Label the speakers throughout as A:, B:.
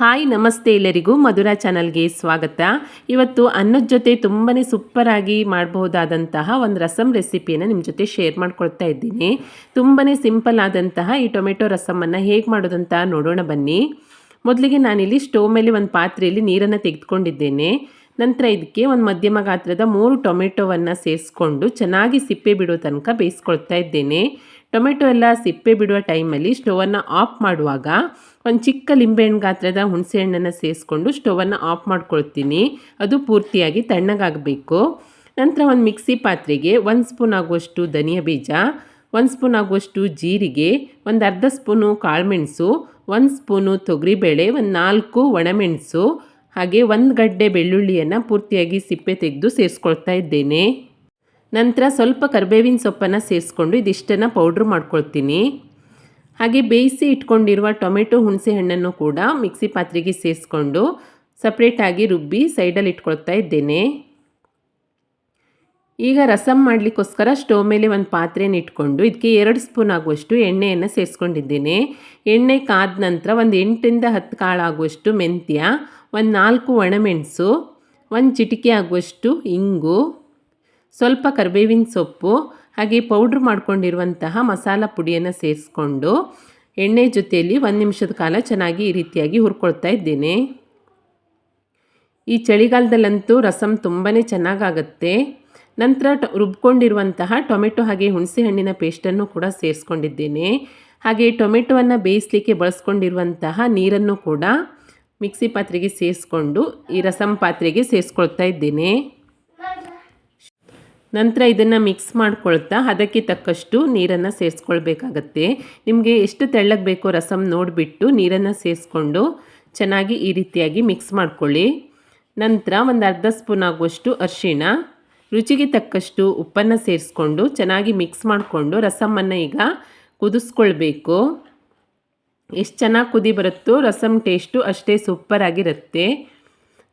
A: Hi ನಮಸ್ತೆ ಎಲ್ಲರಿಗೂ ಮಧುರಾ ಚಾನಲ್ಗೆ ಸ್ವಾಗತ. ಇವತ್ತು ಅನ್ನದ ಜೊತೆ ತುಂಬಾ ಸೂಪರಾಗಿ ಮಾಡಬಹುದಾದಂತಹ ಒಂದು ರಸಮ್ ರೆಸಿಪಿಯನ್ನು ನಿಮ್ಮ ಜೊತೆ ಶೇರ್ ಮಾಡ್ಕೊಳ್ತಾ ಇದ್ದೀನಿ. ತುಂಬಾ ಸಿಂಪಲ್ ಆದಂತಹ ಈ ಟೊಮೆಟೊ ರಸಮನ್ನು ಹೇಗೆ ಮಾಡೋದಂತ ನೋಡೋಣ ಬನ್ನಿ. ಮೊದಲಿಗೆ ನಾನಿಲ್ಲಿ ಸ್ಟೋವ್ ಮೇಲೆ ಒಂದು ಪಾತ್ರೆಯಲ್ಲಿ ನೀರನ್ನು ತೆಗೆದುಕೊಂಡಿದ್ದೇನೆ. ನಂತರ ಇದಕ್ಕೆ ಒಂದು ಮಧ್ಯಮ ಗಾತ್ರದ ಮೂರು ಟೊಮೆಟೊವನ್ನು ಸೇರಿಸ್ಕೊಂಡು ಚೆನ್ನಾಗಿ ಸಿಪ್ಪೆ ಬಿಡೋ ತನಕ ಬೇಯಿಸ್ಕೊಳ್ತಾ ಇದ್ದೇನೆ. ಟೊಮೆಟೊ ಎಲ್ಲ ಸಿಪ್ಪೆ ಬಿಡುವ ಟೈಮಲ್ಲಿ ಸ್ಟೋವನ್ನು ಆಫ್ ಮಾಡುವಾಗ ಒಂದು ಚಿಕ್ಕ ಲಿಂಬೆಹಣ್ಣು ಗಾತ್ರದ ಹುಣಸೆಹಣ್ಣನ್ನು ಸೇರಿಸ್ಕೊಂಡು ಸ್ಟೋವನ್ನು ಆಫ್ ಮಾಡ್ಕೊಳ್ತೀನಿ. ಅದು ಪೂರ್ತಿಯಾಗಿ ತಣ್ಣಗಾಗಬೇಕು. ನಂತರ ಒಂದು ಮಿಕ್ಸಿ ಪಾತ್ರೆಗೆ ಒಂದು ಸ್ಪೂನ್ ಆಗುವಷ್ಟು ಧನಿಯಾ ಬೀಜ, ಒಂದು ಸ್ಪೂನ್ ಆಗುವಷ್ಟು ಜೀರಿಗೆ, ಒಂದು ಅರ್ಧ ಸ್ಪೂನು ಕಾಳುಮೆಣಸು ಒಂದು ಸ್ಪೂನು ತೊಗರಿಬೇಳೆ, ಒಂದು ನಾಲ್ಕು ಒಣಮೆಣಸು ಹಾಗೆ ಒಂದು ಗಡ್ಡೆ ಬೆಳ್ಳುಳ್ಳಿಯನ್ನು ಪೂರ್ತಿಯಾಗಿ ಸಿಪ್ಪೆ ತೆಗೆದು ಸೇರಿಸ್ಕೊಳ್ತಾ ಇದ್ದೇನೆ. ನಂತರ ಸ್ವಲ್ಪ ಕರಿಬೇವಿನ ಸೊಪ್ಪನ್ನು ಸೇರಿಸ್ಕೊಂಡು ಇದಿಷ್ಟನ್ನು ಪೌಡ್ರ್ ಮಾಡ್ಕೊಳ್ತೀನಿ. ಹಾಗೆ ಬೇಯಿಸಿ ಇಟ್ಕೊಂಡಿರುವ ಟೊಮೆಟೊ ಹುಣಸೆ ಹಣ್ಣನ್ನು ಕೂಡ ಮಿಕ್ಸಿ ಪಾತ್ರೆಗೆ ಸೇರಿಸ್ಕೊಂಡು ಸಪ್ರೇಟಾಗಿ ರುಬ್ಬಿ ಸೈಡಲ್ಲಿ ಇಟ್ಕೊಳ್ತಾ ಇದ್ದೇನೆ. ಈಗ ರಸಮ್ ಮಾಡಲಿಕ್ಕೋಸ್ಕರ ಸ್ಟೋವ್ ಮೇಲೆ ಒಂದು ಪಾತ್ರೆನ ಇಟ್ಕೊಂಡು ಇದಕ್ಕೆ ಎರಡು ಸ್ಪೂನ್ ಆಗುವಷ್ಟು ಎಣ್ಣೆಯನ್ನು ಸೇರಿಸ್ಕೊಂಡಿದ್ದೇನೆ. ಎಣ್ಣೆ ಕಾದ ನಂತರ ಒಂದು ಎಂಟರಿಂದ ಹತ್ತು ಕಾಳು ಆಗುವಷ್ಟು ಮೆಂತ್ಯ ಒಂದು ನಾಲ್ಕು ಒಣಮೆಣಸು, ಒಂದು ಚಿಟಿಕೆ ಆಗುವಷ್ಟು ಇಂಗು, ಸ್ವಲ್ಪ ಕರಿಬೇವಿನ ಸೊಪ್ಪು, ಹಾಗೆ ಪೌಡ್ರ್ ಮಾಡಿಕೊಂಡಿರುವಂತಹ ಮಸಾಲ ಪುಡಿಯನ್ನು ಸೇರಿಸ್ಕೊಂಡು ಎಣ್ಣೆ ಜೊತೆಯಲ್ಲಿ ಒಂದು ನಿಮಿಷದ ಕಾಲ ಚೆನ್ನಾಗಿ ಈ ರೀತಿಯಾಗಿ ಹುರ್ಕೊಳ್ತಾ ಇದ್ದೇನೆ. ಈ ಚಳಿಗಾಲದಲ್ಲಂತೂ ರಸಮ್ ತುಂಬಾ ಚೆನ್ನಾಗಾಗತ್ತೆ. ನಂತರ ಟ ರುಬ್ಕೊಂಡಿರುವಂತಹ ಟೊಮೆಟೊ ಹಾಗೆ ಹುಣಸೆ ಹಣ್ಣಿನ ಪೇಸ್ಟನ್ನು ಕೂಡ ಸೇರಿಸ್ಕೊಂಡಿದ್ದೇನೆ. ಹಾಗೆ ಟೊಮೆಟೊವನ್ನು ಬೇಯಿಸಲಿಕ್ಕೆ ಬಳಸ್ಕೊಂಡಿರುವಂತಹ ನೀರನ್ನು ಕೂಡ ಮಿಕ್ಸಿ ಪಾತ್ರೆಗೆ ಸೇರಿಸ್ಕೊಂಡು ಈ ರಸಮ್ ಪಾತ್ರೆಗೆ ಸೇರಿಸ್ಕೊಳ್ತಾ ಇದ್ದೇನೆ. ನಂತರ ಇದನ್ನು ಮಿಕ್ಸ್ ಮಾಡ್ಕೊಳ್ತಾ ಅದಕ್ಕೆ ತಕ್ಕಷ್ಟು ನೀರನ್ನು ಸೇರಿಸ್ಕೊಳ್ಬೇಕಾಗತ್ತೆ. ನಿಮಗೆ ಎಷ್ಟು ತೆಳ್ಳಗೆ ಬೇಕೋ ರಸಮ್ ನೋಡಿಬಿಟ್ಟು ನೀರನ್ನು ಸೇರಿಸ್ಕೊಂಡು ಚೆನ್ನಾಗಿ ಈ ರೀತಿಯಾಗಿ ಮಿಕ್ಸ್ ಮಾಡ್ಕೊಳ್ಳಿ. ನಂತರ ಒಂದು ಅರ್ಧ ಸ್ಪೂನ್ ಆಗುವಷ್ಟು ಅರಿಶಿಣ, ರುಚಿಗೆ ತಕ್ಕಷ್ಟು ಉಪ್ಪನ್ನು ಸೇರಿಸ್ಕೊಂಡು ಚೆನ್ನಾಗಿ ಮಿಕ್ಸ್ ಮಾಡಿಕೊಂಡು ರಸಮನ್ನು ಈಗ ಕುದಿಸ್ಕೊಳ್ಬೇಕು. ಎಷ್ಟು ಚೆನ್ನಾಗಿ ಕುದಿ ಬರುತ್ತೋ ರಸಮ್ ಟೇಸ್ಟು ಅಷ್ಟೇ ಸೂಪರಾಗಿರುತ್ತೆ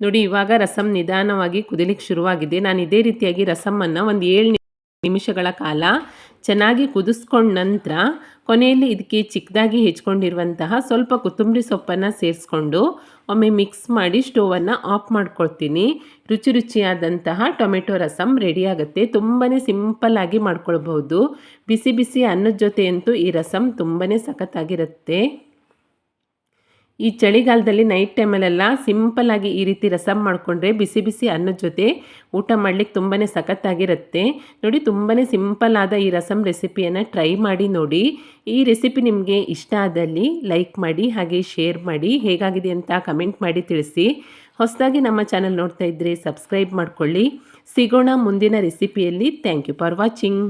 A: ನೋಡಿ, ಇವಾಗ ರಸಮ್ ನಿಧಾನವಾಗಿ ಕುದಿಲಿಕ್ಕೆ ಶುರುವಾಗಿದೆ. ನಾನು ಇದೇ ರೀತಿಯಾಗಿ ರಸಮನ್ನು ಒಂದು ಏಳು ನಿಮಿಷಗಳ ಕಾಲ ಚೆನ್ನಾಗಿ ಕುದಿಸ್ಕೊಂಡ ನಂತರ ಕೊನೆಯಲ್ಲಿ ಇದಕ್ಕೆ ಚಿಕ್ಕದಾಗಿ ಹೆಚ್ಕೊಂಡಿರುವಂತಹ ಸ್ವಲ್ಪ ಕೊತ್ತಂಬರಿ ಸೊಪ್ಪನ್ನು ಸೇರಿಸ್ಕೊಂಡು ಒಮ್ಮೆ ಮಿಕ್ಸ್ ಮಾಡಿ ಸ್ಟೋವನ್ನು ಆಫ್ ಮಾಡ್ಕೊಳ್ತೀನಿ. ರುಚಿ ರುಚಿಯಾದಂತಹ ಟೊಮೆಟೊ ರಸಮ್ ರೆಡಿ ಆಗುತ್ತೆ. ತುಂಬಾ ಸಿಂಪಲ್ಲಾಗಿ ಮಾಡ್ಕೊಳ್ಬಹುದು. ಬಿಸಿ ಬಿಸಿ ಅನ್ನದ ಜೊತೆಯಂತೂ ಈ ರಸಮ್ ತುಂಬಾ ಸಖತ್ತಾಗಿರುತ್ತೆ. ಈ ಚಳಿಗಾಲದಲ್ಲಿ ನೈಟ್ ಟೈಮಲ್ಲೆಲ್ಲ ಸಿಂಪಲ್ಲಾಗಿ ಈ ರೀತಿ ರಸಮ್ ಮಾಡಿಕೊಂಡ್ರೆ ಬಿಸಿ ಬಿಸಿ ಅನ್ನದ ಜೊತೆ ಊಟ ಮಾಡಲಿಕ್ಕೆ ತುಂಬಾ ಸಖತ್ತಾಗಿರುತ್ತೆ. ನೋಡಿ ತುಂಬಾ ಸಿಂಪಲ್ ಆದ ಈ ರಸಮ್ ರೆಸಿಪಿಯನ್ನು ಟ್ರೈ ಮಾಡಿ ನೋಡಿ. ಈ ರೆಸಿಪಿ ನಿಮಗೆ ಇಷ್ಟ ಆದಲ್ಲಿ ಲೈಕ್ ಮಾಡಿ, ಹಾಗೆ ಶೇರ್ ಮಾಡಿ, ಹೇಗಾಗಿದೆ ಅಂತ ಕಮೆಂಟ್ ಮಾಡಿ ತಿಳಿಸಿ. ಹೊಸದಾಗಿ ನಮ್ಮ ಚಾನಲ್ ನೋಡ್ತಾ ಇದ್ದರೆ ಸಬ್ಸ್ಕ್ರೈಬ್ ಮಾಡಿಕೊಳ್ಳಿ. ಸಿಗೋಣ ಮುಂದಿನ ರೆಸಿಪಿಯಲ್ಲಿ ಥ್ಯಾಂಕ್ ಯು ಫಾರ್ ವಾಚಿಂಗ್